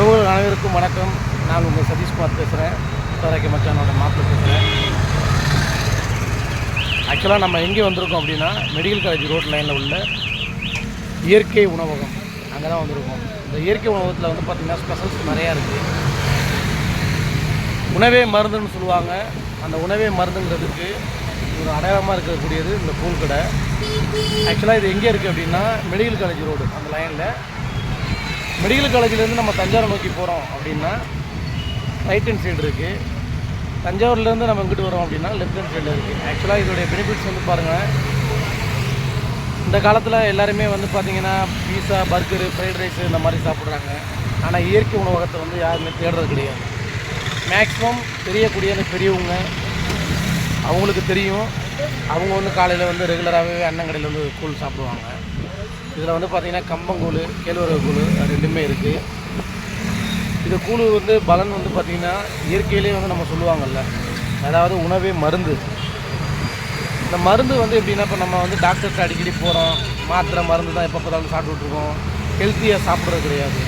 உறவுகள் அனைவருக்கும் வணக்கம். நான் உங்கள் சதீஷ்குமார் பேசுகிறேன் முத்தாராக்கி மச்சானோட மாப்பிள்ளை பேசுகிறேன் ஆக்சுவலாக நம்ம எங்கே வந்திருக்கோம் அப்படின்னா மெடிக்கல் காலேஜ் ரோட் லைனில் உள்ள இயற்கை உணவகம். அங்கே தான் வந்திருக்கோம். இந்த இயற்கை உணவகத்தில் வந்து பார்த்திங்கன்னா ஸ்பெஷல்ஸ் நிறையா இருக்குது உணவே மருந்துன்னு சொல்லுவாங்க. அந்த உணவே மருந்துங்கிறதுக்கு ஒரு அடையாளமாக இருக்கக்கூடியது இந்த பூல் கடை. ஆக்சுவலாக இது எங்கே இருக்குது அப்படின்னா மெடிக்கல் காலேஜ் ரோடு அந்த லைனில் மெடிக்கல் காலேஜ்லேருந்து நம்ம தஞ்சாவூர் நோக்கி போகிறோம் அப்படின்னா ரைட் ஹேண்ட் சைடு இருக்குது தஞ்சாவூர்லேருந்து நம்ம இங்கிட்டு வரோம் அப்படின்னா லெஃப்ட் ஹேண்ட் சைடில் இருக்குது ஆக்சுவலாக இதோடைய பெனிஃபிட்ஸ் வந்து பாருங்கள் இந்த காலத்தில் எல்லாருமே வந்து பார்த்தீங்கன்னா பீஸா பர்கரு ஃப்ரைட் ரைஸ் இந்த மாதிரி சாப்பிட்றாங்க. ஆனால் இயற்கை உணவகத்தை வந்து யாருமே தேடுறது கிடையாது. மேக்ஸிமம் தெரியக்கூடிய அந்த பெரியவங்க அவங்களுக்கு தெரியும். அவங்க வந்து காலையில் வந்து ரெகுலராகவே அண்ணங்கடையில் வந்து கூழ் சாப்பிடுவாங்க. இதில் வந்து பார்த்திங்கன்னா கம்பங்கூழ் கேழ்வரகு கூழ் அது ரெண்டுமே இருக்குது இது கூழ் வந்து பலன் வந்து பார்த்திங்கன்னா இயற்கையிலே வந்து நம்ம சொல்லுவாங்கல்ல. அதாவது உணவே மருந்து. இந்த மருந்து வந்து எப்படின்னா இப்போ நம்ம வந்து டாக்டர்கிட்ட அடிக்கடி போகிறோம் மாத்திரை மருந்து தான் எப்போ பார்த்தாலும் சாப்பிட்டுட்ருக்கோம் ஹெல்த்தியாக சாப்பிட்றது கிடையாது.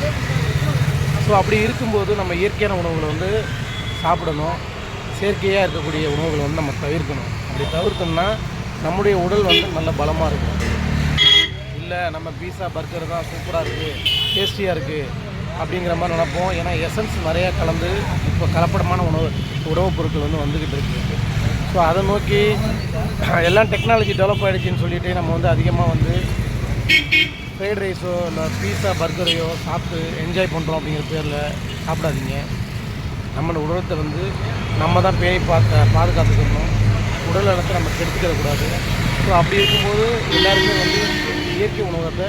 ஸோ அப்படி இருக்கும்போது நம்ம இயற்கையான உணவுகளை வந்து சாப்பிடணும். செயற்கையாக இருக்கக்கூடிய உணவுகளை வந்து நம்ம தவிர்க்கணும். அப்படி தவிர்த்தோம்னா நம்முடைய உடல் வந்து நல்ல பலமாக இருக்கும். இல்லை நம்ம பீஸா பர்கர் தான் சூப்பராக இருக்குது டேஸ்டியாக இருக்குது அப்படிங்கிற மாதிரி நினைப்போம். ஏன்னா எசன்ஸ் நிறையா கலந்து இப்போ கலப்படமான உணவு உணவுப் பொருட்கள் வந்து வந்துக்கிட்டு இருக்குது ஸோ அதை நோக்கி எல்லாம் டெக்னாலஜி டெவலப் ஆகிடுச்சின்னு சொல்லிட்டு நம்ம வந்து அதிகமாக வந்து ஃப்ரைட் ரைஸோ இல்லை பீஸா பர்கரையோ சாப்பிட்டு என்ஜாய் பண்ணுறோம் அப்படிங்கிற பேரில் சாப்பிடாதீங்க. நம்மளோட உடலத்தை வந்து நம்ம தான் பேணி பார்த்த பாதுகாத்துக்கணும். உடல் நலத்தை நம்ம கெடுத்துக்கிடக்கூடாது ஸோ அப்படி இருக்கும்போது எல்லாருமே வந்து இயற்கை உணவகத்தை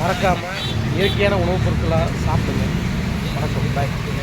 மறக்காமல் இயற்கையான உணவுப் பொருட்களாக சாப்பிடுங்க. வணக்கம். பாய்